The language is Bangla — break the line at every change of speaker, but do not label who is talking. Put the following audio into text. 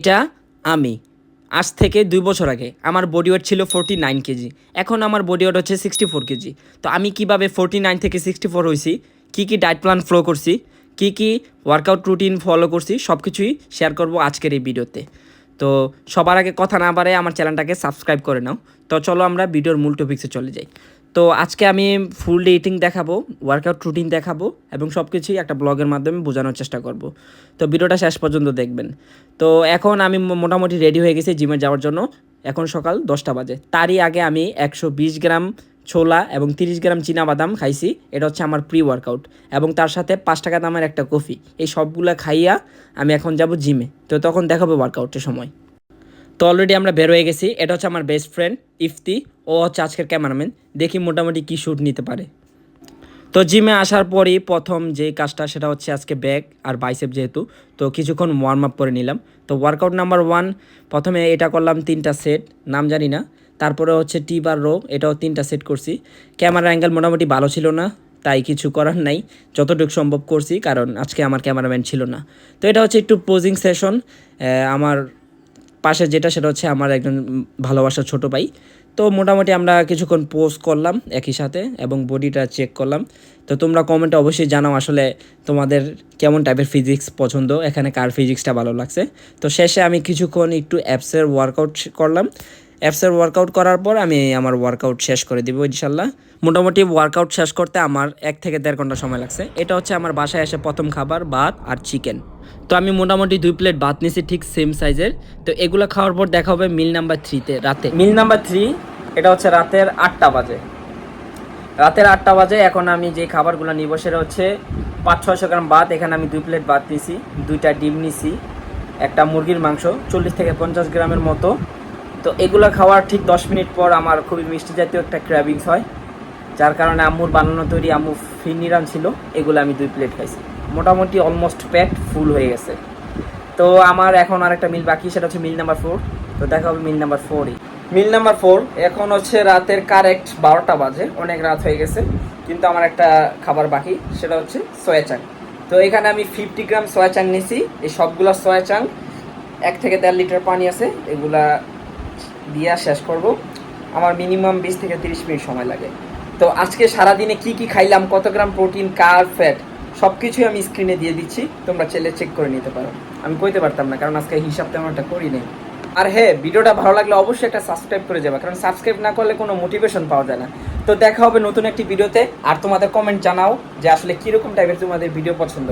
এটা আমি। আজ থেকে দুই বছর আগে আমার বডি ওয়েট ছিল ফোরটি নাইন কেজি। এখন আমার বডি ওয়েট হচ্ছে সিক্সটি ফোর কেজি। তো আমি কীভাবে ফোরটি নাইন থেকে সিক্সটি ফোর হয়েছি কী কী ডায়েট প্ল্যান ফলো করছি, কী কী ওয়ার্কআউট রুটিন ফলো করছি সব কিছুই শেয়ার করব আজকের এই ভিডিওতে। তো সবার আগে কথা না বাড়ে আমার চ্যানেলটাকে সাবস্ক্রাইব করে নাও। তো চলো আমরা ভিডিওর মূল টপিক্সে চলে যাই। তো আজকে আমি ফুল ডে ইটিং দেখাবো ওয়ার্কআউট রুটিন দেখাবো এবং সব কিছুই একটা ব্লগের মাধ্যমে বোঝানোর চেষ্টা করব। তো ভিডিওটা শেষ পর্যন্ত দেখবেন। তো এখন আমি মোটামুটি রেডি হয়ে গেছি জিমে যাওয়ার জন্য। এখন সকাল দশটা বাজে। তারই আগে আমি একশো বিশ গ্রাম ছোলা এবং তিরিশ গ্রাম বাদাম খাইছি। এটা হচ্ছে আমার প্রি ওয়ার্কআউট এবং তার সাথে পাঁচ টাকা দামের একটা কফি। এই সবগুলো খাইয়া আমি এখন যাব জিমে তো তখন দেখাবো ওয়ার্কআউটের সময়। তো অলরেডি আমরা বের হয়ে গেছি। এটা হচ্ছে আমার বেস্ট ফ্রেন্ড ইফতি। ও হচ্ছে আজকের ক্যামেরাম্যান দেখি মোটামুটি কী শ্যুট নিতে পারে। তো জিমে আসার পরই প্রথম যে কাজটা, সেটা হচ্ছে আজকে ব্যাগ আর বাইসেপ যেহেতু। তো কিছুক্ষণ ওয়ার্ম আপ করে নিলাম। তো ওয়ার্কআউট নাম্বার ওয়ান প্রথমে এটা করলাম তিনটা সেট নাম জানি না। তারপরে হচ্ছে টি বার রো এটাও তিনটা সেট করছি। ক্যামেরা অ্যাঙ্গেল মোটামুটি ভালো ছিল না, তাই কিছু করার নাই। যতটুকু সম্ভব করছি, কারণ আজকে আমার ক্যামেরাম্যান ছিল না। তো এটা হচ্ছে একটু পোজিং সেশন আমার পাশে যেটা সেটা হচ্ছে আমার একজন ভালোবাসার ছোট ভাই। তো মোটামুটি আমরা কিছুক্ষণ পোস্ট করলাম একই সাথে এবং বডিটা চেক করলাম। তো তোমরা কমেন্টে অবশ্যই জানাও আসলে তোমাদের কেমন টাইপের ফিজিক্স পছন্দ, এখানে কার ফিজিক্সটা ভালো লাগছে। তো শেষে আমি কিছুক্ষণ একটু অ্যাপসের ওয়ার্কআউট করলাম। অ্যাপসের ওয়ার্কআউট করার পর আমি আমার ওয়ার্কআউট শেষ করে দিব ইনশাল্লাহ। মোটামুটি ওয়ার্কআউট শেষ করতে আমার এক থেকে দেড় ঘণ্টা সময় লাগছে। এটা হচ্ছে আমার বাসায় এসে প্রথম খাবার, ভাত আর চিকেন তো আমি মোটামুটি দুই প্লেট ভাত নিয়েছি ঠিক সেম সাইজের তো এগুলো খাওয়ার পর দেখা হবে মিল নাম্বার থ্রিতে রাতে। মিল নাম্বার থ্রি এটা হচ্ছে রাতের আটটা বাজে। রাতের আটটা বাজে, এখন আমি যে খাবারগুলো নিব সেটা হচ্ছে পাঁচ ছয়শো গ্রাম ভাত, এখানে আমি দুই প্লেট ভাত নিছি, দুইটা ডিম নিছি, একটা মুরগির মাংস, চল্লিশ থেকে পঞ্চাশ গ্রামের মতো। তো এগুলো খাওয়ার ঠিক দশ মিনিট পর আমার খুবই মিষ্টি জাতীয় একটা ক্র্যাভিংস হয়। যার কারণে আম্মুর বানানো তৈরি আম্মু ফিরনিরাম ছিল, এগুলো আমি দুই প্লেট খাইছি। মোটামুটি অলমোস্ট প্যাট ফুল হয়ে গেছে। তো আমার এখন আরেকটা মিল বাকি, সেটা হচ্ছে মিল নাম্বার ফোর তো দেখা হবে মিল নাম্বার ফোরই মিল নাম্বার ফোর এখন হচ্ছে রাতের কারেক্ট বারোটা বাজে, অনেক রাত হয়ে গেছে, কিন্তু আমার একটা খাবার বাকি, সেটা হচ্ছে সয়া চাং তো এখানে আমি ফিফটি গ্রাম সয়া চাং নিয়েছি এই সবগুলো সয়া চাং এক থেকে দেড় লিটার পানি আছে, এগুলা দিয়া শেষ করব। আমার মিনিমাম বিশ থেকে তিরিশ মিনিট সময় লাগে। তো আজকে সারাদিনে কি কি খাইলাম, কত গ্রাম প্রোটিন কার ফ্যাট সব কিছুই আমি স্ক্রিনে দিয়ে দিচ্ছি। তোমরা চেলে চেক করে নিতে পারো। আমি কইতে পারতাম না, কারণ আজকে হিসাব তেমন একটা করি নেই। আর হ্যাঁ ভিডিওটা ভালো লাগলে অবশ্যই একটা সাবস্ক্রাইব করে যাবে, কারণ সাবস্ক্রাইব না করলে কোনো মোটিভেশন পাওয়া যায় না। তো দেখা হবে নতুন একটি ভিডিওতে আর তোমাদের কমেন্ট জানাও যে আসলে কীরকম টাইপের তোমাদের ভিডিও পছন্দ।